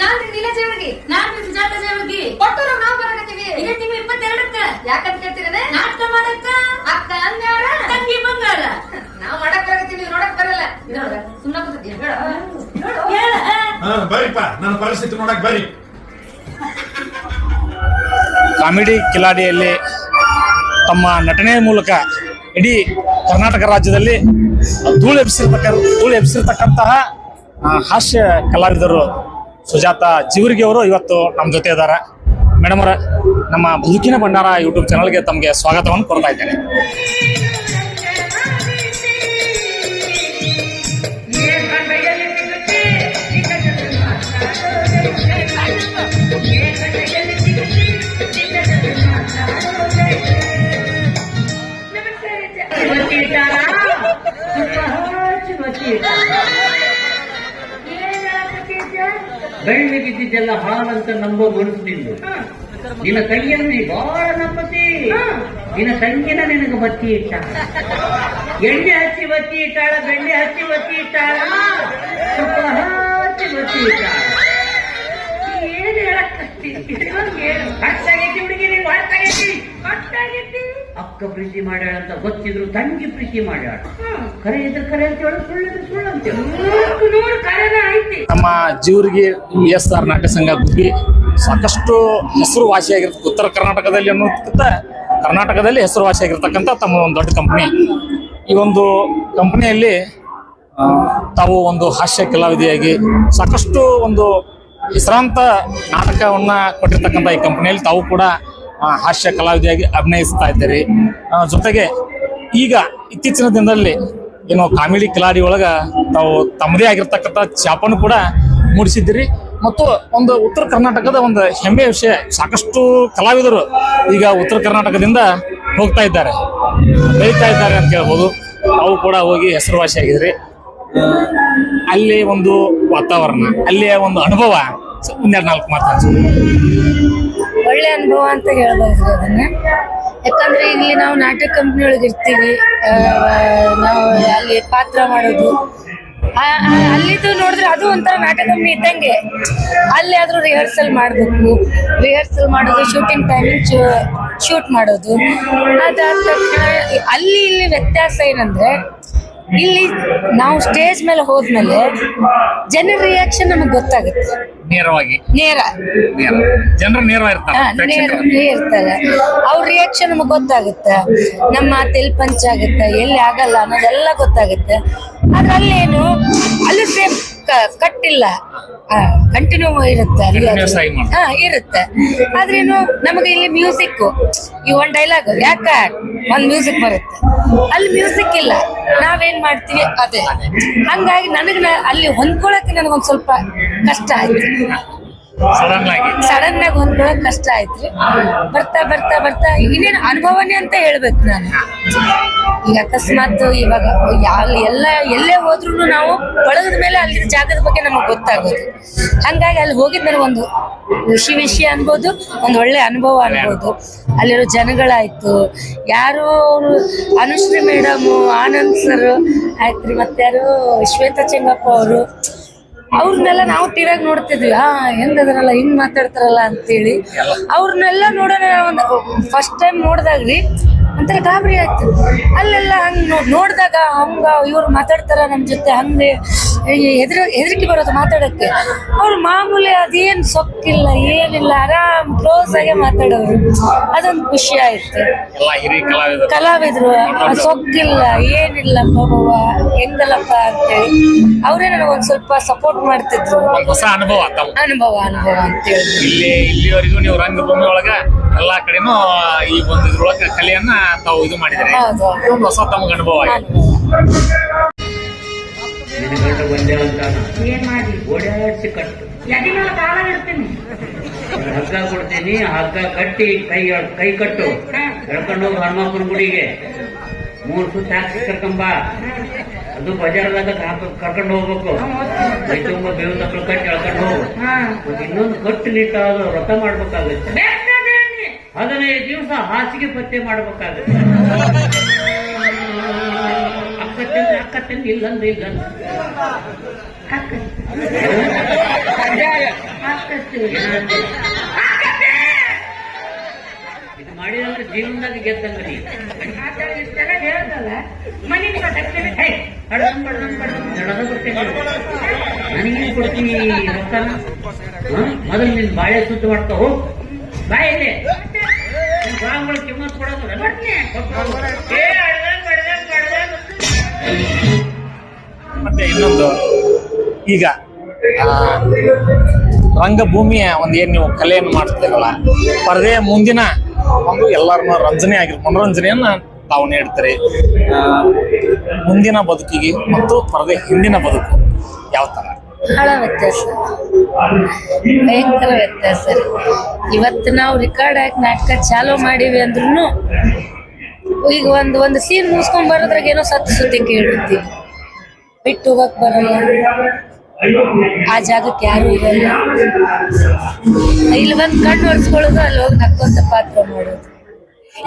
ನಾನ್ ನೀಲ ಜೇವರ್ಗಿ ನಾನು ಸುಜಾತ ಸೇವಗಿ ಕೊಟ್ಟರು ನಾವು ಬರಕತ್ತೀವಿ ಇದೇ ತಿಂಗಳು ಇಪ್ಪತ್ತೆರಡಕ್ಕ. ಯಾಕಂತ ಕೇಳ್ತೀರನೆ? ನಾಟಕ ಮಾಡಕ್ಕ. ಅಕ್ಕ ಅಂದ್ಯಾರ ತಂಗಿ ಬಂಗಾರ ನಾವು ಮಾಡಕ್ ಬರಕತ್ತೀವಿ ನೋಡಕ್ ಬರಲ್ಲ. ನೋಡ ಸುಮ್ಮನೆ ಕೂತಿದ್ದೀವಿ ಹೇಳ. ನೋಡು ಹೇಳ. ಹಾ ಬರೀಪ್ಪ ನನ್ನ ಪರಿಸ್ಥಿತಿ ನೋಡಕ್ ಬರಿ ಕಾಮಿಡಿ ಕಿಲಾಡಿಯಲ್ಲಿ ತಮ್ಮ ನಟನೆಯ ಮೂಲಕ ಇಡೀ ಕರ್ನಾಟಕ ರಾಜ್ಯದಲ್ಲಿ ಧೂಳು ಎಬ್ಸಿರ್ತಕ್ಕ ಧೂಳು ಎಬ್ಸಿರ್ತಕ್ಕಂತಹ ಹಾಸ್ಯ ಕಲಾವಿದರು ಸುಜಾತ ಜೀವರಿಗೆ ಅವರು ಇವತ್ತು ನಮ್ಮ ಜೊತೆ ಇದ್ದಾರೆ ಮೇಡಮ್ ಅವರ ನಮ್ಮ ಬದುಕಿನ ಭಂಡಾರ ಯೂಟ್ಯೂಬ್ ಚಾನಲ್ಗೆ ತಮಗೆ ಸ್ವಾಗತವನ್ನು ಕೊಡ್ತಾ ಇದ್ದೇನೆ ಬೆಳ್ಳಿ ಬಿದ್ದಿದ್ದೆಲ್ಲ ಹಾಲಂತ ನಂಬೋ ಮನಸ್ಸು ನಿಂದು. ನಿನ್ನ ಕೈಯಲ್ಲಿ ಬಹಳ ನಂಬತಿ ನಿನ್ನ ಸಂಗಿನ ನಿನಗೆ ಬತ್ತಿ ಇಟ್ಟ ಎಣ್ಣೆ ಹಚ್ಚಿ ಬತ್ತಿ ಇಟ್ಟಾಳ ಬೆಣ್ಣೆ ಹಚ್ಚಿ ಬತ್ತಿ ಇಟ್ಟಾಳ ತುಪ್ಪ ಹಚ್ಚಿ ಬತ್ತಿ ಇಟ್ಟಾಳ. ಏನು ಹೇಳಕ್ ಕಟ್ಟಾಗೈತಿ ಹುಡುಗಿ ನೀವು ಹೊರತಾಗೈತಿ ಕಟ್ಟಾಗೈತಿ ಅಕ್ಕ ಪ್ರೀತಿ ಮಾಡ್ಯಾಳ ಅಂತ ಗೊತ್ತಿದ್ರು ತಂಗಿ ಪ್ರೀತಿ ಮಾಡ್ಯಾಳ. ಕರೆ ಇದ್ರೆ ಕರೆ ಅಂತ ಹೇಳು ಸುಳ್ಳು ಕರೆನ ಐತಿ. ನಮ್ಮ ಜೀವರಿಗೆ ಎಸ್ ಆರ್ ನಾಟ್ಯ ಸಂಘ ಗುಬ್ಬಿ ಸಾಕಷ್ಟು ಹೆಸರುವಾಸಿಯಾಗಿರ್ತಕ್ಕ ಉತ್ತರ ಕರ್ನಾಟಕದಲ್ಲಿ ಅನ್ನೋದಕ್ಕಿಂತ ಕರ್ನಾಟಕದಲ್ಲಿ ಹೆಸರುವಾಸಿಯಾಗಿರ್ತಕ್ಕಂಥ ತಮ್ಮ ಒಂದು ದೊಡ್ಡ ಕಂಪನಿ ಈ ಒಂದು ಕಂಪನಿಯಲ್ಲಿ ತಾವು ಒಂದು ಹಾಸ್ಯ ಕಲಾವಿದೆಯಾಗಿ ಸಾಕಷ್ಟು ಒಂದು ಹೆಸರಾಂತ ನಾಟಕವನ್ನು ಕೊಟ್ಟಿರ್ತಕ್ಕಂಥ ಈ ಕಂಪನಿಯಲ್ಲಿ ತಾವು ಕೂಡ ಹಾಸ್ಯ ಕಲಾವಿದೆಯಾಗಿ ಅಭಿನಯಿಸ್ತಾ ಇದ್ದೀರಿ. ಜೊತೆಗೆ ಈಗ ಇತ್ತೀಚಿನ ದಿನದಲ್ಲಿ ಏನು ಕಾಮಿಡಿ ಕಿಲಾಡಿ ಒಳಗ ತಾವು ತಮ್ಮದೇ ಆಗಿರ್ತಕ್ಕಂಥ ಛಾಪನ್ನು ಕೂಡ ಮೂಡಿಸಿದ್ದೀರಿ. ಮತ್ತು ಒಂದು ಉತ್ತರ ಕರ್ನಾಟಕದ ಒಂದು ಹೆಮ್ಮೆಯ ವಿಷಯ, ಸಾಕಷ್ಟು ಕಲಾವಿದರು ಈಗ ಉತ್ತರ ಕರ್ನಾಟಕದಿಂದ ಹೋಗ್ತಾ ಇದ್ದಾರೆ. ಬೆಳೀತಾ ಇದ್ದಾರೆ ಅಂತ ಹೇಳ್ಬೋದು. ಅವು ಕೂಡ ಹೋಗಿ ಹೆಸರುವಾಸಿಯಾಗಿದ್ರಿ ಆಗಿದ್ರಿ ಅಲ್ಲಿ ಒಂದು ವಾತಾವರಣ ಅಲ್ಲಿಯ ಒಂದು ಅನುಭವ. ಒಂದೆರಡು ನಾಲ್ಕು ಮಾತಾಡ್ಸಿ ಒಳ್ಳೆ ಅನುಭವ ಅಂತ ಹೇಳ್ಬೋದು ಅದನ್ನ. ಯಾಕಂದ್ರೆ ಇಲ್ಲಿ ನಾವು ನಾಟಕ ಕಂಪ್ನಿ ಒಳಗೆ ಇರ್ತೀವಿ ನಾವು ಅಲ್ಲಿ ಪಾತ್ರ ಮಾಡೋದು. ಅಲ್ಲಿದ್ದು ನೋಡಿದ್ರೆ ಅದು ಒಂಥರ ನಾಟಕ ಕಂಪ್ನಿ ಇದ್ದಂಗೆ. ಅಲ್ಲಿ ಆದ್ರೂ ರಿಹರ್ಸಲ್ ಮಾಡಬೇಕು. ರಿಹರ್ಸಲ್ ಮಾಡೋದು ಶೂಟಿಂಗ್ ಟೈಮಿಂಗ್ ಶೂಟ್ ಮಾಡೋದು. ಅದಾದ ತಕ್ಷಣ ಅಲ್ಲಿ ಇಲ್ಲಿ ವ್ಯತ್ಯಾಸ ಏನಂದ್ರೆ ಇಲ್ಲಿ ನಾವು ಸ್ಟೇಜ್ ಮೇಲೆ ಹೋದ್ಮೇಲೆ ಜನರ ರಿಯಾಕ್ಷನ್ ನಮಗೆ ಗೊತ್ತಾಗುತ್ತೆ. ನೇರವಾಗಿ. ನೇರ. ನೇರ. ಜನರು ನೇರವಾಗಿರ್ತಾರೆ ಹಾ, ನೇರ ಇರ್ತಾರೆ. ಅವ್ರ ರಿಯಾಕ್ಷನ್ ನಮಗೆ ಗೊತ್ತಾಗುತ್ತೆ. ನಮ್ಮ ಮಾತು ಎಲ್ಲಿ ಪಂಚ್ ಆಗುತ್ತೆ ಎಲ್ಲಿ ಆಗಲ್ಲ ಅನ್ನೋದೆಲ್ಲ ಗೊತ್ತಾಗುತ್ತೆ. ಅದ್ರಲ್ಲೇನು ಅಲ್ಲೇನು ಅಲ್ಲಿ ಸೇಮ್ ಕಟ್ಟಿಲ್ಲ. ಕಂಟಿನ್ಯೂ ಇರುತ್ತೆ ಹಾ ಇರುತ್ತೆ. ಆದ್ರೇನು ನಮಗೆ ಇಲ್ಲಿ ಮ್ಯೂಸಿಕ್ ಈ ಒಂದ್ ಡೈಲಾಗ್ ಯಾಕ ಒಂದ್ ಮ್ಯೂಸಿಕ್ ಬರುತ್ತೆ? ಅಲ್ಲಿ ಮ್ಯೂಸಿಕ್ ಇಲ್ಲ. ನಾವೇನ್ ಮಾಡ್ತೀವಿ? ಅದೇ. ಹಂಗಾಗಿ ನನಗೆ ಅಲ್ಲಿ ಹೊಂದ್ಕೊಳಕ್ಕೆ ನನಗೊಂದ್ ಸ್ವಲ್ಪ ಕಷ್ಟ ಆಯ್ತು. ಸಡನ್ ಆಗಿ ಸಡನ್ ಕಷ್ಟ ಆಯ್ತ್ರಿ ಬರ್ತಾ ಬರ್ತಾ ಬರ್ತಾ ಇನ್ನೇನ್ ಅನುಭವನೇ ಅಂತ ಹೇಳ್ಬೇಕು ನಾನು. ಈಗ ಅಕಸ್ಮಾತ್ ಇವಾಗ ಯಾವ ಎಲ್ಲ ಎಲ್ಲೇ ಹೋದ್ರು ನಾವು ಬಳಗದ ಮೇಲೆ ಅಲ್ಲಿ ಜಾಗದ ಬಗ್ಗೆ ನಮಗೆ ಗೊತ್ತಾಗೋದು. ಹಂಗಾಗಿ ಅಲ್ಲಿ ಹೋಗಿದ್ ಒಂದು ಖುಷಿ ವಿಷಯ ಅನ್ಬೋದು, ಒಂದು ಒಳ್ಳೆ ಅನುಭವ ಅನ್ಬೋದು. ಅಲ್ಲಿರೋ ಜನಗಳಾಯ್ತು. ಯಾರು ಅವರು ಅನುಶ್ರೀ ಮೇಡಮ್, ಆನಂದ್ ಸರ್, ಆಯ್ತ್ರಿ. ಮತ್ತೆ ಯಾರು ಶ್ವೇತಾ ಚೆಂಗಪ್ಪ ಅವರು. ಅವ್ರನ್ನೆಲ್ಲ ನಾವು ಟಿವಿಯಾಗ ನೋಡ್ತಿದ್ವಿ. ಆ ಹೆಂಗದ್ರಲ್ಲ ಹಿಂಗ್ ಮಾತಾಡ್ತಾರಲ್ಲ ಅಂತೇಳಿ. ಅವ್ರನ್ನೆಲ್ಲ ನೋಡೋಣ ಒಂದು ಫಸ್ಟ್ ಟೈಮ್ ನೋಡ್ದಾಗ್ರಿ ಒಂಥರ ಗಾಬರಿ ಆಯ್ತು. ಅಲ್ಲೆಲ್ಲ ಹಂಗ್ ನೋಡಿದಾಗ ಹಂಗ ಇವ್ರು ಮಾತಾಡ್ತಾರ ನಮ್ ಜೊತೆ ಹಂಗೆ ಹೆದ್ರ ಹೆದರಿಕೆ ಬರೋದು ಮಾತಾಡಕ್ಕೆ. ಅವ್ರು ಮಾಮೂಲಿ ಅದೇನ್ ಸೊಕ್ಕಿಲ್ಲ ಏನಿಲ್ಲ ಆರಾಮ್ ಕ್ಲೋಸ್ ಆಗಿ ಮಾತಾಡೋರು. ಅದೊಂದು ಖುಷಿ ಆಯ್ತು. ಕಲಾವಿದರು. ಸೊಕ್ಕಿಲ್ಲ ಏನಿಲ್ಲ ಬಾಬವ್ವ ಹೆಂಗಲ್ಲಪ್ಪ ಅಂತೇಳಿ ಅವರೇ ನನಗೆ ಒಂದ್ ಸ್ವಲ್ಪ ಸಪೋರ್ಟ್ ಮಾಡ್ತಿದ್ರು. ಒಂದು ಹೊಸ ಅನುಭವ ತಮ್ಮ ಅನುಭವ ಅನುಭವ ಅಂತೇಳಿ. ಇಲ್ಲಿ ಇಲ್ಲಿವರೆಗೂ ನೀವು ರಂಗಭೂಮಿ ಒಳಗ ಎಲ್ಲಾ ಕಡೆನೂ ಈ ಒಂದು ಇದ್ರೊಳಗ ಕಲೆಯನ್ನ ತಾವು ಇದು ಮಾಡಿದ್ರೆ. ಹೌದು. ಒಂದು ಹೊಸ ತಮಗೆ ಅನುಭವ ಆಗಿದೆ. ನಿನ್ನ ಗಂಡ ಬಂದೆ ಅಂತಾನ ಏನ್ ಮಾಡಿ? ಓಡಾಡ್ಸಿ ಕಟ್ಟು ಎದಿ ಮೇಲೆ ಕಾಲ ಇಡ್ತೀನಿ ಹಗ್ಗ ಕೊಡ್ತೀನಿ ಹಗ್ಗ ಕಟ್ಟಿ ಕೈ ಕೈ ಕಟ್ಟು. ಎಳ್ಕೊಂಡು ಹೋಗಿ ಹನುಮಪ್ಪನ ಗುಡಿಗೆ. ಮೂರು ಸುತ್ತ ಹಾಕಿ ಕರ್ಕೊಂಬ ಅದು ಬಜಾರ್ದಾಗ ಕರ್ಕೊಂಡು ಹೋಗ್ಬೇಕು. ಮೈ ತುಂಬ ಬೇವಿನ ಮಕ್ಕಳು ಕಟ್ಟಿ ಎಳ್ಕೊಂಡು ಹೋಗು. ಮತ್ತೆ ಇನ್ನೊಂದು ಕಟ್ಟು ನಿಟ್ಟಾದ ವ್ರತ ಮಾಡ್ಬೇಕಾಗುತ್ತೆ. ಹದಿನೈದು ದಿವಸ ಹಾಸಿಗೆ ಪತ್ತೆ ಮಾಡ್ಬೇಕಾಗುತ್ತೆ. ಅಕ್ಕ ತಿಂದ್ರೆ ಅಕ್ಕ ಇಲ್ಲ ಅಕ್ಕ. ಇದು ಮಾಡಿದ್ರೆ ಜೀವನದಾಗ ಗೆದ್ದಂಗ್ರಿ ಇಷ್ಟೆಲ್ಲ ಹೇಳ್ದಲ್ಲ ಮನೆಗೆ ಕಟ್ಟಕ್ತೇನೆ ಹೇ, ಬಡ್ದಂ, ಬಡ್ದಂ, ಬಡ್ದಂ, ನಡೆದು ಬರ್ತೀನಿ. ನನಗೇನ್ ಕೊಡ್ತೀನಿ ರೊಕ್ಕನ? ಮೊದಲು ನಿನ್ ಬಾಳೆ ಸುತ್ತ ಮಾಡ್ಕೊ ಹೋಗ್ ಬಾಯ್ ಇದೆ ನಿನ್ ಬಾಂಗ್ಗಳು ಕಿಮ್ಮತ್ ಕೊಡೋದು ನನ್ನ? ಏ, ಅಡ್ದಂ, ಬಡ್ದಂ, ಬಡ್ದಂ. ಮತ್ತೆ ಇನ್ನೊಂದು ಈಗ ಆ, ರಂಗಭೂಮಿಯ ಒಂದು ಏನು ನೀವು ಕಲೆಯನ್ನು ಮಾಡ್ತಿದ್ದೀರಲ್ಲ ಪರದೆಯ ಮುಂದಿನ ಒಂದು ಎಲ್ಲರನ್ನ ರಂಜನೆ ಆಗಿರ್ ಮನೋರಂಜನೆಯನ್ನ ತಾವು ನೀಡ್ತಾರೆ. ಮುಂದಿನ ಬದುಕಿಗೆ ಮತ್ತು ಪರದೆ ಹಿಂದಿನ ಬದುಕು ಯಾವ ತರ? ಬಹಳ ವ್ಯತ್ಯಾಸ. ಭಯಂಕರ ವ್ಯತ್ಯಾಸ. ಇವತ್ತು ನಾವು ರೆಕಾರ್ಡ್ ಹಾಕಿ, ನಾಟಕ ಚಾಲೂ ಮಾಡಿವಿ ಅಂದ್ರೂ ಈಗ ಒಂದು ಒಂದು ಸೀನ್ ಮುಗಿಸ್ಕೊಂಡ್ ಬರೋದ್ರಾಗ ಏನೋ ಸತ್ತು ಸುದ್ದಿ ಕೇಳಿರ್ತೀವಿ. ಬಿಟ್ಟು ಹೋಗಕ್ ಬರಲ್ಲ. ಆ ಜಾಗಕ್ಕೆ ಯಾರು ಇರಲ್ಲ. ಇಲ್ಲಿ ಬಂದು ಕಣ್ಣು ಒರೆಸ್ಕೊಳ್ಳೋದು ಅಲ್ಲಿ ಹೋಗಿ ನಕ್ಕೊಂತ ಪಾತ್ರ ಮಾಡೋದು.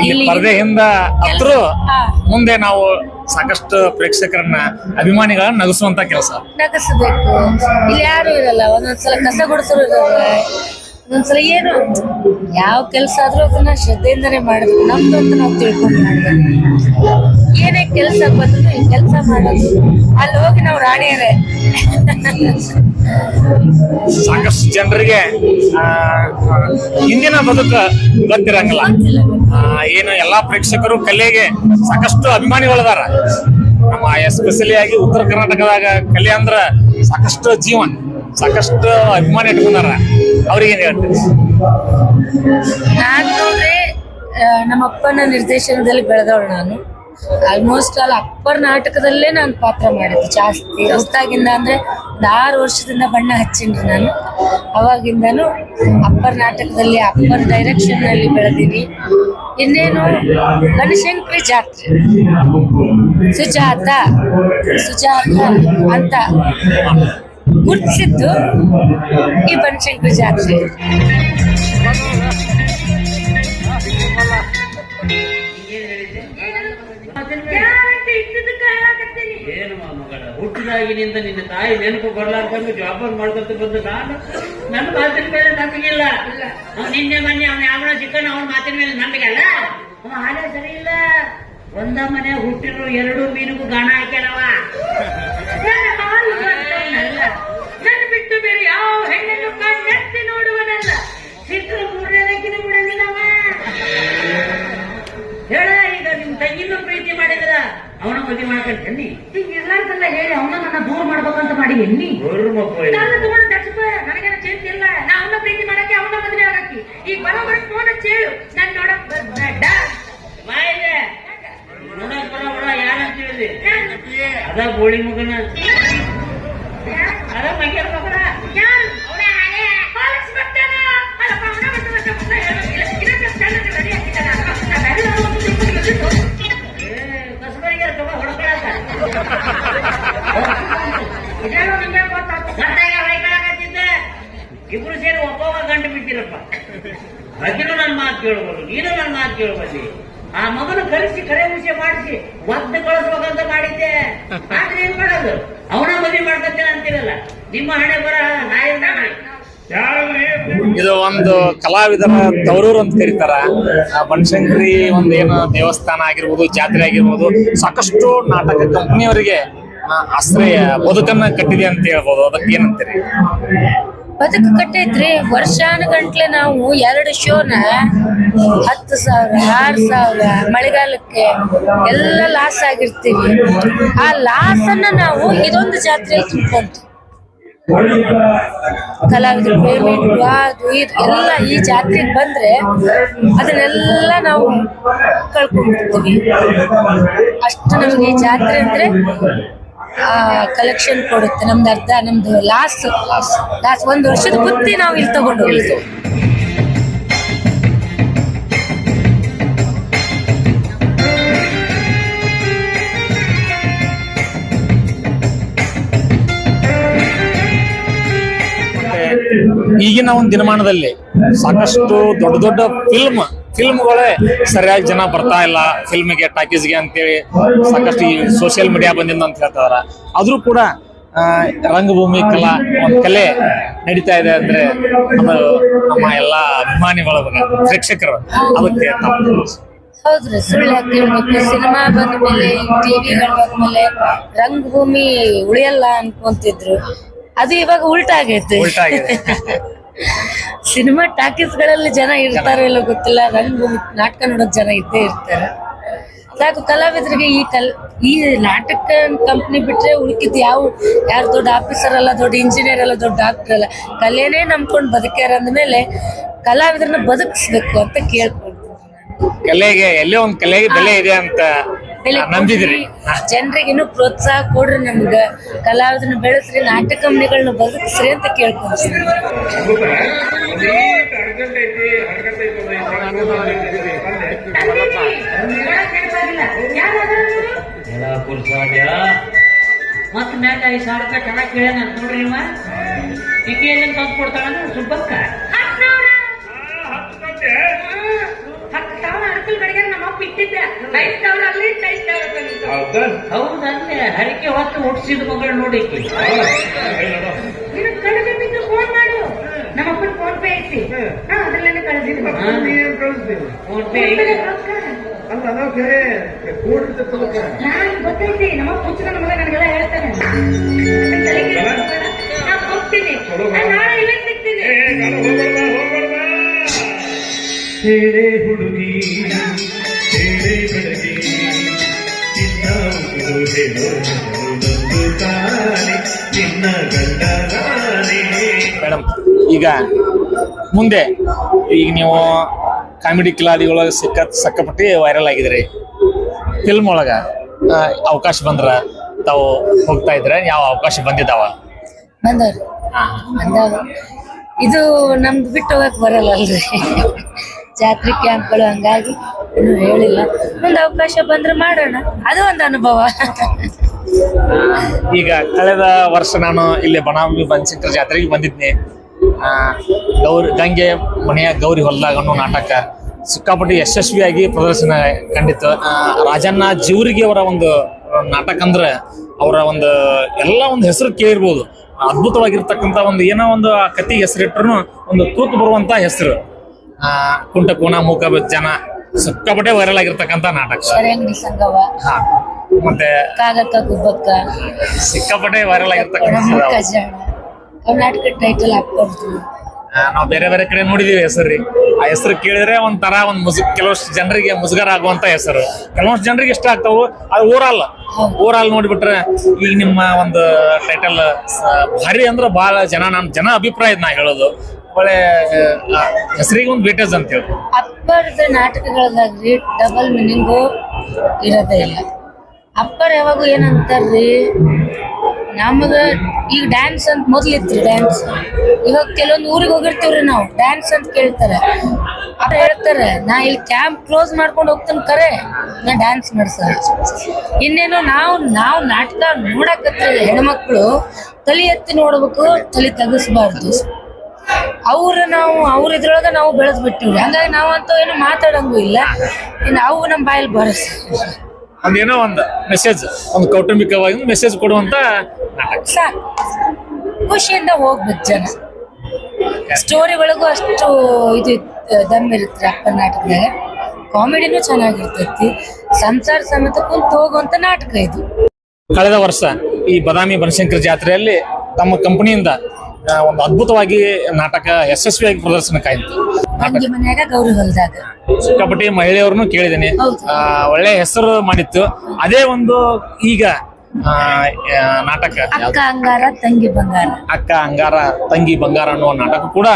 ಇಲ್ಲಿ ಪರದೆ ಹಿಂದ ಹತ್ರ. ಮುಂದೆ ನಾವು ಸಾಕಷ್ಟು ಪ್ರೇಕ್ಷಕರನ್ನ ಅಭಿಮಾನಿಗಳನ್ನ ನಗಿಸುವಂತ ಕೆಲಸ. ನಗಸಬೇಕು. ಇಲ್ಲಿ ಯಾರು ಇರಲ್ಲ. ಒಂದೊಂದ್ಸಲ ಕಸ ಗುಡಿಸೋರು ಇರಲ್ಲ ಒಂದೊಂದ್ಸಲ ಏನು ಯಾವ ಕೆಲಸ ಆದ್ರೂ ಅದನ್ನ ಶ್ರದ್ಧೆಯಿಂದನೇ ಮಾಡಿದ್ರು ನಮ್ದು ಅಂತ ನಾವು ತಿಳ್ಕೊಂಡು ಮಾಡ್ಬೇಕು. ಏನೇ ಕೆಲಸ ಬಂದ್ರು ಈ ಕೆಲಸ ಮಾಡೋದು. ಅಲ್ಲಿ ಹೋಗಿ ನಾವು ರಾಣಿಯರೇ ಸಾಕಷ್ಟು ಜನರಿಗೆ ಹಿಂದಿನ ಬದುಕು ಗೊತ್ತಿರಂಗಿಲ್ಲ. ಏನು ಎಲ್ಲಾ ಪ್ರೇಕ್ಷಕರು ಕಲೆಗೆ ಸಾಕಷ್ಟು ಅಭಿಮಾನಿಗಳದಾರ ನಮ್ಮ ಎಸ್ಪೆಷಲಿ ಆಗಿ ಉತ್ತರ ಕರ್ನಾಟಕದಾಗ ಕಲೆ ಅಂದ್ರ ಸಾಕಷ್ಟು ಜೀವನ್ ಸಾಕಷ್ಟು ಅಭಿಮಾನಿ ಇಟ್ಕೊಂಡಾರ. ಅವ್ರಿಗೆ ಏನು ಹೇಳ್ತೀರಿ? ನಾನು ನೋಡ್ರಿ ಆ, ನಮ್ಮ ಅಪ್ಪನ ನಿರ್ದೇಶನದಲ್ಲಿ ಬೆಳೆದವಳು ನಾನು. ಆಲ್ಮೋಸ್ಟ್ ಆಲ್ ಅಪ್ಪರ್ ನಾಟಕದಲ್ಲೇ ನಾನು ಪಾತ್ರ ಮಾಡಿದ್ದು. ಜಾಸ್ತಿ ಹೊಸ್ತಾಗಿಂದ ಅಂದ್ರೆ ಒಂದು ಆರು ವರ್ಷದಿಂದ ಬಣ್ಣ ಹಚ್ಚಿನ್ರಿ ನಾನು. ಅವಾಗಿಂದನು ಅಪ್ಪರ್ ನಾಟಕದಲ್ಲಿ, ಅಪ್ಪರ್ ಡೈರೆಕ್ಷನ್ನಲ್ಲಿ ಬೆಳೆದೀನಿ. ಇನ್ನೇನು ಗಣಶಂಕರಿ ಜಾತ್ರೆ. ಸುಜಾತ ಸುಜಾತ ಅಂತ ಗುರ್ತಿಸಿದ್ದು ಈ ಬನಶಂಕರಿ ಜಾತ್ರೆ. ಏನು ಮಾ ಮಗಳ? ಹುಟ್ಟಿದಾಗಿನಿಂದ ನಿನ್ನ ತಾಯಿ ನೆನಪು ಬರ್ಲಾರ್ದಂಗೆ ಜಾಬರ್ ಮಾಡ್ಕೊತ ಬಂದು ನಾನು? ನನ್ನ ಮಾತಿನ ಮೇಲೆ ನಂಬಿಗಿಲ್ಲ ನಿನ್ನೆ ಮೊನ್ನೆ ಅವನ ಯಾವ ಚಿಕ್ಕನ ಅವನ ಮಾತಿನ ಮೇಲೆ ನಂಬಿಕೆ ಅಲ್ಲ? ಹಾಗೆ ಸರಿ ಇಲ್ಲ. ಒಂದ ಮನೆ ಹುಟ್ಟಿರೋ ಎರಡು ಮೀನಿಗೂ ಗಾಣ ಹಾಕ್ಯಾರ ಅವನ ಬದಿ ಮಾಡ್ಕೊಂಡು ಎನ್ನಿ? ಈಗ ಇರ್ಲಾರ್ದಲ್ಲ ಹೇಳಿ ಅವನ ನನ್ನ ದೂರ ಮಾಡ್ಬೇಕಂತ ಮಾಡಿ ಎನ್ನಿ? ನಾನು ತಗೊಂಡು ದಕ್ಷಪ ನನಗೇನ ಚಿಂತೆ ಇಲ್ಲ. ನಾ ಅವನ ಪ್ರೀತಿ ಮಾಡಕ್ಕೆ ಅವನ ಮದುವೆ ಆಗಕ್ಕೆ. ಈಗ ಬರೋಬ್ಬರ ಫೋನ್ ಚೇಳು ನಾನು ನೋಡಕ್ ಬೇಡ ಬಾಯಿದೆ ನೋಡಕ್ ಬರೋಬರ ಯಾರಂತ ಹೇಳಿದೆ? ಅದ ಗೋಳಿ ಮಗನ. ಅದ ಮಗ್ಯಾರ ಮಗನ ಇಬ್ರು ಸೇರಿ ಒಬ್ಬವ ಗಂಟು ಬಿಟ್ಟಿರಪ್ಪ ಅದಿನೂ ನನ್ನ ಮಾತು ಕೇಳ್ಬೋದು ನೀನು ನನ್ನ ಮಾತು ಕೇಳ್ಬೋದು ಆ ಮಗನ ಕರೆಸಿ ಕರೆ ವಿಷಯ ಮಾಡಿಸಿ ಒದ್ದು ಕಳಿಸ್ಬೇಕಂತ ಮಾಡಿದ್ದೆ ಆದ್ರೆ ಏನ್ ಮಾಡೋದು ಅವನ ಮದುವೆ ಮಾಡ್ಕೊತೇನೆ ಅಂತೀರಲ್ಲ. ನಿಮ್ಮ ಹಣೆ ಬರ ನಾಯಿ ಇದು ಒಂದು ಕಲಾವಿದರ ತವರೂರು ಅಂತ ಕರೀತಾರ. ಆ ಬನಶಂಕರಿ ಒಂದು ಏನು ದೇವಸ್ಥಾನ ಆಗಿರ್ಬೋದು ಜಾತ್ರೆ ಆಗಿರ್ಬೋದು ಸಾಕಷ್ಟು ನಾಟಕ ಕಂಪನಿಯವರಿಗೆ ಆಶ್ರಯ ಬದುಕನ್ನ ಕಟ್ಟಿದೆ ಅಂತ ಹೇಳ್ಬೋದು. ಅದಕ್ಕೆ ಏನಂತೀರಿ? ಬದುಕು ಕಟ್ಟೈತ್ರಿ. ವರ್ಷಾನುಗಂಟ್ಲೆ ನಾವು ಎರಡು ಶೋನ ಹತ್ತು ಸಾವಿರ ಆರು ಸಾವಿರ ಮಳೆಗಾಲಕ್ಕೆ ಎಲ್ಲ ಲಾಸ್ ಆಗಿರ್ತೀವಿ. ಆ ಲಾಸ್ ಅನ್ನ ನಾವು ಇದೊಂದು ಜಾತ್ರೆಯಲ್ಲಿ ತುಂಬ್ಕೊಂತೀವಿ. ಕಲಾವಿದ್ರ ಪೇಮೆಂಟ್ ಅದು ಇದು ಎಲ್ಲ ಈ ಜಾತ್ರೆಗೆ ಬಂದ್ರೆ ಅದನ್ನೆಲ್ಲ ನಾವು ಕಳ್ಕೊಂಡ್ಬಿಡ್ತೀವಿ. ಅಷ್ಟು ನಮ್ಗೆ ಈ ಜಾತ್ರೆ ಅಂದ್ರೆ ಕಲೆಕ್ಷನ್ ಕೊಡುತ್ತೆ. ನಮ್ದು ಅರ್ಧ, ನಮ್ದು ಲಾಸ್ ಲಾಸ್ ಒಂದು ವರ್ಷದ ಬುತ್ತಿ ನಾವು ಇಲ್ಲಿ ತಗೊಂಡು ಹೋಗ್ತೀವಿ. ಒಂದು ದಿನಮಾನದಲ್ಲಿ ಸಾಕಷ್ಟು ದೊಡ್ಡ ದೊಡ್ಡ ಫಿಲ್ಮ್ ಫಿಲ್ಮ್ಗಳೇ ಸರಿಯಾಗಿ ಜನ ಬರ್ತಾ ಇಲ್ಲ ಫಿಲ್ಮ್ಗೆ ಟಾಕೀಸ್ಗೆ ಅಂತೇಳಿ ಸಾಕಷ್ಟು ಈ ಸೋಷಿಯಲ್ ಮೀಡಿಯಾ ಬಂದಿಂದ ಅಂತ ಹೇಳ್ತಾರ ಆದ್ರೂ ಕೂಡ ರಂಗಭೂಮಿ ಕಲಾ ಒಂದು ಕಲೆ ನಡೀತಾ ಇದೆ ಅಂದ್ರೆ ಅದು ನಮ್ಮ ಎಲ್ಲ ಅಭಿಮಾನಿಗಳ ಪ್ರೇಕ್ಷಕರು ಅದಕ್ಕೆ ಹೌದ್ರಿ ಸುಳ್ಳು ಯಾಕೆ ಹೇಳ್ಬೇಕು? ಸಿನಿಮಾ ಬಂದ್ಮೇಲೆ ಟಿವಿಗಳು ಬಂದ್ಮೇಲೆ ರಂಗಭೂಮಿ ಉಳಿಯಲ್ಲ ಅನ್ಕೊಂತಿದ್ರು. ಅದು ಇವಾಗ ಉಲ್ಟಾ ಆಗೈತೆ. ಸಿನಿಮಾ ಟಾಕೀಸ್ಗಳಲ್ಲಿ ಜನ ಇರ್ತಾರೋ ಇಲ್ಲೋ ಗೊತ್ತಿಲ್ಲ. ರಂಗಭೂಮಿ ನಾಟಕ ನೋಡೋಕ್ ಜನ ಇದ್ದೇ ಇರ್ತಾರೆ. ಸಾಕು, ಕಲಾವಿದರಿಗೆ ಈ ಕಲ್, ಈ ನಾಟಕ ಕಂಪ್ನಿ ಬಿಟ್ರೆ ಉಳ್ಕಿದ್ ಯಾವ, ಯಾರು ದೊಡ್ಡ ಆಫೀಸರ್ ಅಲ್ಲ, ದೊಡ್ಡ ಇಂಜಿನಿಯರ್ ಅಲ್ಲ, ದೊಡ್ಡ ಡಾಕ್ಟರ್ ಅಲ್ಲ. ಕಲೆನೇ ನಂಬ್ಕೊಂಡು ಬದುಕ್ಯಾರ ಅಂದ್ಮೇಲೆ ಕಲಾವಿದರನ್ನ ಬದುಕಿಸ್ಬೇಕು ಅಂತ ಕೇಳ್ಕೊಳ್ತೀನಿ. ಕಲೆಗೆ, ಎಲ್ಲೇ ಒಂದ್ ಕಲೆಗೆ ಬೆಲೆ ಇದೆ ಅಂತ ನಂಬಿದ್ರಿ. ಜನರಿಗೆ ಇನ್ನೂ ಪ್ರೋತ್ಸಾಹ ಕೊಡ್ರಿ ನಮ್ಗ. ಕಲಾವಿದರನ್ನ ಬೆಳೆಸ್ರಿ ನಾಟಕ ಕಂಪ್ನಿಗಳನ್ನ ಬದುಕಿಸ್ರಿ ಅಂತ ಕೇಳ್ಕೊಂತೀನಿ ಮತ್ ಐದು ಸಾವಿರ ರೂಪಾಯಿ ಚೆನ್ನಾಗಿ ಅಂತ ನೋಡ್ರಿ ಎಲ್ಲಿ ತಂದು ಕೊಡ್ತಾಳ ಸುಬ್ಬಕ್ಕ. ಹೌದಲ್ಲೇ ಹರಿಕೆ ಹೊತ್ತು ಹುಟ್ಟಿಸಿದ ಮಗಳು ನೋಡಿ. ಈಕಿ. ನಮ್ಮಪ್ಪನ ಫೋನ್ ಪೇ ಐತಿ. ಹಾ ಅದ್ರಲ್ಲೇನೆ ಕಳ್ಸಿದ್ವಿ ಫೋನ್ ಪೇ ಐತಿ. ನಾನು ಗೊತ್ತೈತಿ ನಮ್ಮ ಪುಚ್ಚನ ಮಗ ನನಗೆಲ್ಲ ಹೇಳ್ತಾನೆ. ನನ್. ನಾನ್ ಹೋಗ್ತೀನಿ. ನಾನ್ ನಾಳೆ ಇಲ್ಲೇ ಸಿಗ್ತೀನಿ. ಹೇಳೆ ಹುಡುಗಿ. ಬೆಳಗಿ ತಾನೆ ನಿನ್ನ ಗಂಡ ಮೇಡಮ್ ಈಗ ಮುಂದೆ ಈಗ ನೀವು ಕಾಮಿಡಿ ಕಿಲಾಡಿಗಳೊಳಗೆ ಸಿಕ್ಕ ಸಕ್ಕಪಟ್ಟಿ ವೈರಲ್ ಆಗಿದ್ರಿ. ಫಿಲ್ಮ್ ಒಳಗ ಅವಕಾಶ ಬಂದ್ರ ತಾವು ಹೋಗ್ತಾ ಇದ್ರೆ ಯಾವ ಅವಕಾಶ ಬಂದಿದ್ದಾವ? ಬಂದವ್ರಿ. ಇದು ನಮ್ದು ಬಿಟ್ಟು ಹೋಗಕ್ ಬರಲ್ಲ ಅಲ್ರಿ. ಜಾತ್ರೆ ಕ್ಯಾಂಪ್ಗಳು ಹಂಗಾಗಿ. ಇನ್ನೂ ಹೇಳಿಲ್ಲ. ಒಂದು ಅವಕಾಶ ಬಂದ್ರೆ ಮಾಡೋಣ. ಅದು ಒಂದು ಅನುಭವ. ಈಗ ಕಳೆದ ವರ್ಷ ನಾನು ಇಲ್ಲಿ ಬನಾಮಿ ಬನಶಂಕರ ಜಾತ್ರೆಗೆ ಬಂದಿದ್ನಿ. ಗೌರಿ, ಗಂಗೆ ಮನೆಯ ಗೌರಿ ಹೊಲ್ದಾಗ ಅನ್ನೋ ನಾಟಕ. ಸಿಕ್ಕಾಪಟ್ಟಿ ಯಶಸ್ವಿಯಾಗಿ ಪ್ರದರ್ಶನ ಕಂಡಿತ್ತು. ರಾಜಣ್ಣ ಜೀವರಿಗೆ ಅವರ ಒಂದು ನಾಟಕ ಅಂದ್ರೆ ಅವರ ಒಂದು ಎಲ್ಲ ಒಂದು ಹೆಸರು ಕೇಳಿರ್ಬೋದು. ಅದ್ಭುತವಾಗಿರ್ತಕ್ಕಂಥ ಒಂದು ಏನೋ ಒಂದು ಆ ಕತಿ ಹೆಸರಿಟ್ರು ಒಂದು ತೂತು ಬರುವಂತ ಹೆಸರು. ಕುಂಟ ಕೋಣ ಮೂಕ ಜನ ಸಿಕ್ಕಾಪಟ್ಟೆ ವೈರಲ್ ಆಗಿರ್ತಕ್ಕಂತ ನಾಟಕ. ಶರಂಗಡಿ ಸಂಗವ ಹಾ. ಮತ್ತೆ ಕಾಗಕ್ಕ ಗುಬ್ಬಕ್ಕ ಸಿಕ್ಕಾಪಟ್ಟೆ ವೈರಲ್ ಆಗಿರ್ತಕ್ಕಂಥ ಕರ್ನಾಟಕ ಟೈಟಲ್ ನಾವು ಬೇರೆ ಬೇರೆ ಕಡೆ ನೋಡಿದೀವಿ ಹೆಸರು ಆ ಹೆಸರು ಕೇಳಿದ್ರೆ ಒಂಥರ ಒಂದ್ ಮುಜು ಕೆಲವಷ್ಟು ಜನರಿಗೆ ಮುಜುಗರ ಆಗುವಂತ ಹೆಸರು. ಕೆಲವಷ್ಟು ಜನರಿಗೆ ಇಷ್ಟ ಆಗ್ತಾವು ಅದು ಊರಲ್ಲ. ಊರಲ್ಲಿ ನೋಡ್ಬಿಟ್ರೆ ಈಗ ನಿಮ್ಮ ಒಂದು ಟೈಟಲ್ ಭಾರಿ ಅಂದ್ರೆ ಬಹಳ ಜನ ನಮ್ ಜನ ಅಭಿಪ್ರಾಯ ನಾ ಹೇಳೋದು. ಒಳ್ಳೆ ಹೆಸರಿಗೆ ಒಂದು ವೇಟೇಜ್ ಅಂತ ಹೇಳಿ ಅಪ್ಪರ್ದ ನಾಟಕಗಳದಾಗ್ರಿ ಡಬಲ್ ಮೀನಿಂಗು ಇರೋದೇ ಇಲ್ಲ. ಅಪ್ಪರ್ ಯಾವಾಗೂ ಏನಂತಾರ್ರಿ, ನಮಗ ಈಗ ಡ್ಯಾನ್ಸ್ ಅಂತ ಮೊದ್ಲಿತ್ತು ಡ್ಯಾನ್ಸ್ ಇವಾಗ ಕೆಲವೊಂದು ಊರಿಗೆ ಹೋಗಿರ್ತೀವ್ರಿ ನಾವು ಡ್ಯಾನ್ಸ್ ಅಂತ ಕೇಳ್ತಾರೆ. ಅವ್ರು ಹೇಳ್ತಾರೆ, ನಾ ಇಲ್ಲಿ ಕ್ಯಾಂಪ್ ಕ್ಲೋಸ್ ಮಾಡ್ಕೊಂಡು ಹೋಗ್ತೀನಿ ಕರೆ, ನಾ ಡ್ಯಾನ್ಸ್ ಮಾಡ್ಸ ಇನ್ನೇನು ನಾವು ನಾವು ನಾಟಕ ನೋಡಕತ್ರ ಹೆಣ್ಮಕ್ಳು, ತಲೆ ಎತ್ತಿ ನೋಡ್ಬೇಕು, ತಲೆ ತೆಗಿಸ್ಬಾರ್ದು. ಅವ್ರ ನಾವು ಅವ್ರ ಇದ್ರೊಳಗ ನಾವು ಬೆಳೆದ್ ಬಿಟ್ಟಿವ್ರಿ ಹಂಗಾಗಿ ನಾವಂತೂ ಏನು ಮಾತಾಡಂಗೂ ಇಲ್ಲ. ಇನ್ನು ಅವು ನಮ್ಮ ಬಾಯಲ್ಲಿ ಬರಸ್. ಒಂದೇನೋ ಒಂದು ಮೆಸೇಜ್ ಒಂದು ಕೌಟುಂಬಿಕವಾಗಿ ಮೆಸೇಜ್ ಕೊಡುವಂತ ನಾಟಕ. ಸಾಕು ಖುಷಿಯಿಂದ ಹೋಗ್ಬೇಕು ಜನ. ಸ್ಟೋರಿ ಒಳಗೂ ಅಷ್ಟು ಇದು ದಮ್ ಇರುತ್ತೆ ಅಪ್ಪ ನಾಟಕದಾಗ ಕಾಮಿಡಿನೂ ಚೆನ್ನಾಗಿರ್ತೈತಿ. ಸಂಸಾರ ಸಮೇತ ಕುಂತು ಹೋಗುವಂತ ನಾಟಕ ಇದು. ಕಳೆದ ವರ್ಷ ಈ ಬದಾಮಿ ಬನಶಂಕರ್ ಜಾತ್ರೆಯಲ್ಲಿ ತಮ್ಮ ಕಂಪನಿಯಿಂದ ಒಂದು ಅದ್ಭುತವಾಗಿ ನಾಟಕ ಯಶಸ್ವಿಯಾಗಿ ಪ್ರದರ್ಶನ ಕಾಯ್ತು ಮನ್ಯಾಗ ಗೌರಿ ಹೊಲ್ದಾಗ. ಸಿಕ್ಕಾಪಟ್ಟಿ ಮಹಿಳೆಯವ್ರನ್ನು ಕೇಳಿದ್ದೀನಿ. ಆ, ಒಳ್ಳೆ ಹೆಸರು ಮಾಡಿತ್ತು. ಅದೇ ಒಂದು ಈಗ ಆ, ಆ, ನಾಟಕ ಅಕ್ಕ ಅಂಗಾರ ತಂಗಿ ಬಂಗಾರ. ಅಕ್ಕ ಅಂಗಾರ ತಂಗಿ ಬಂಗಾರ ಅನ್ನುವ ನಾಟಕ ಕೂಡ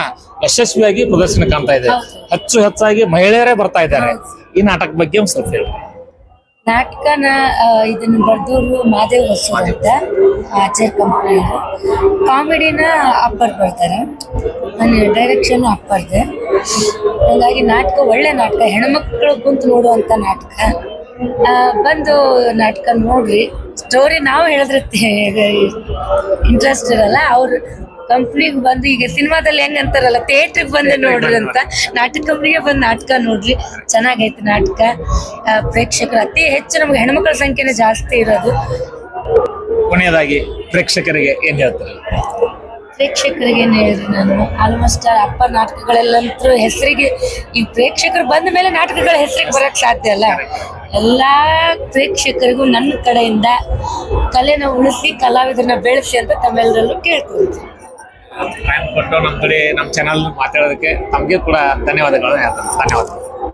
ಯಶಸ್ವಿಯಾಗಿ ಪ್ರದರ್ಶನ ಕಾಣ್ತಾ ಇದೆ. ಹೌದು. ಹೆಚ್ಚು ಹೆಚ್ಚಾಗಿ ಮಹಿಳೆಯರೇ ಬರ್ತಾ ಇದ್ದಾರೆ. ಈ ನಾಟಕ ಬಗ್ಗೆ ಒಂದು ಸ್ವಲ್ಪ ಹೇಳಿ ನಾಟಕನ ಇದನ್ನು ಬರ್ದವ್ರು ಮಾದೇವ್ ಹೊಸ ಅಂತ ಆಚಾರ್ ಕಂಪ್ನಿಯವರು ಕಾಮಿಡಿನ ಅಪ್ಪರ್ ಬರ್ತಾರೆ. ನಾನು ಡೈರೆಕ್ಷನ್ ಅಪ್ಪರ್ದೆ. ಹಾಗಾಗಿ ನಾಟಕ ಒಳ್ಳೆ ನಾಟಕ ಹೆಣ್ಮಕ್ಳು ಕುಂತು ನೋಡುವಂಥ ನಾಟಕ. ಬಂದು ನಾಟಕ ನೋಡ್ರಿ. ಸ್ಟೋರಿ ನಾವು ಹೇಳಿದ್ರೆ ಇಂಟ್ರೆಸ್ಟ್ ಇರಲ್ಲ ಅವ್ರು ಕಂಪ್ನಿಗೆ ಬಂದು ಈಗ ಸಿನಿಮಾದಲ್ಲಿ ಹೆಂಗ್ ಅಂತಾರಲ್ಲ ಥಿಯೇಟ್ರಿಗೆ ಬಂದು ನೋಡ್ರಿ ಅಂತ ನಾಟಕ ಕಂಪ್ನಿಗೆ ಬಂದು ನಾಟಕ ನೋಡ್ರಿ. ಚೆನ್ನಾಗೈತೆ ನಾಟಕ. ಪ್ರೇಕ್ಷಕರು ಅತಿ ಹೆಚ್ಚು ನಮ್ಗೆ ಹೆಣ್ಮಕ್ಳ ಸಂಖ್ಯೆನೇ ಜಾಸ್ತಿ ಇರೋದು. ಕೊನೆಯದಾಗಿ ಪ್ರೇಕ್ಷಕರಿಗೆ ಏನ್ ಹೇಳ್ತಾರೆ? ಪ್ರೇಕ್ಷಕರಿಗೆ ಏನು ಹೇಳಿದ್ರಿ ನಾನು? ಆಲ್ಮೋಸ್ಟ್ ಅಪ್ಪ ನಾಟಕಗಳೆಲ್ಲಂತೂ ಹೆಸರಿಗೆ ಈ ಪ್ರೇಕ್ಷಕರು ಬಂದ ಮೇಲೆ ನಾಟಕಗಳ ಹೆಸರಿಗೆ ಬರಕ್ ಸಾಧ್ಯ ಅಲ್ಲ. ಎಲ್ಲಾ ಪ್ರೇಕ್ಷಕರಿಗೂ ನನ್ನ ಕಡೆಯಿಂದ ಕಲೆನ ಉಳಿಸಿ ಕಲಾವಿದರನ್ನ ಬೆಳೆಸಿ ಅಂತ ತಮ್ಮೆಲ್ಲರಲ್ಲೂ ಕೇಳ್ಕೊಳ್ತೀನಿ. ಟೈಮ್ ಕೊಟ್ಟು ನಮ್ಮ ಕಡೆ ನಮ್ಮ ಚಾನಲ್ ಮಾತಾಡೋದಕ್ಕೆ ತಮಗೆ ಕೂಡ ಧನ್ಯವಾದಗಳು ಧನ್ಯವಾದಗಳು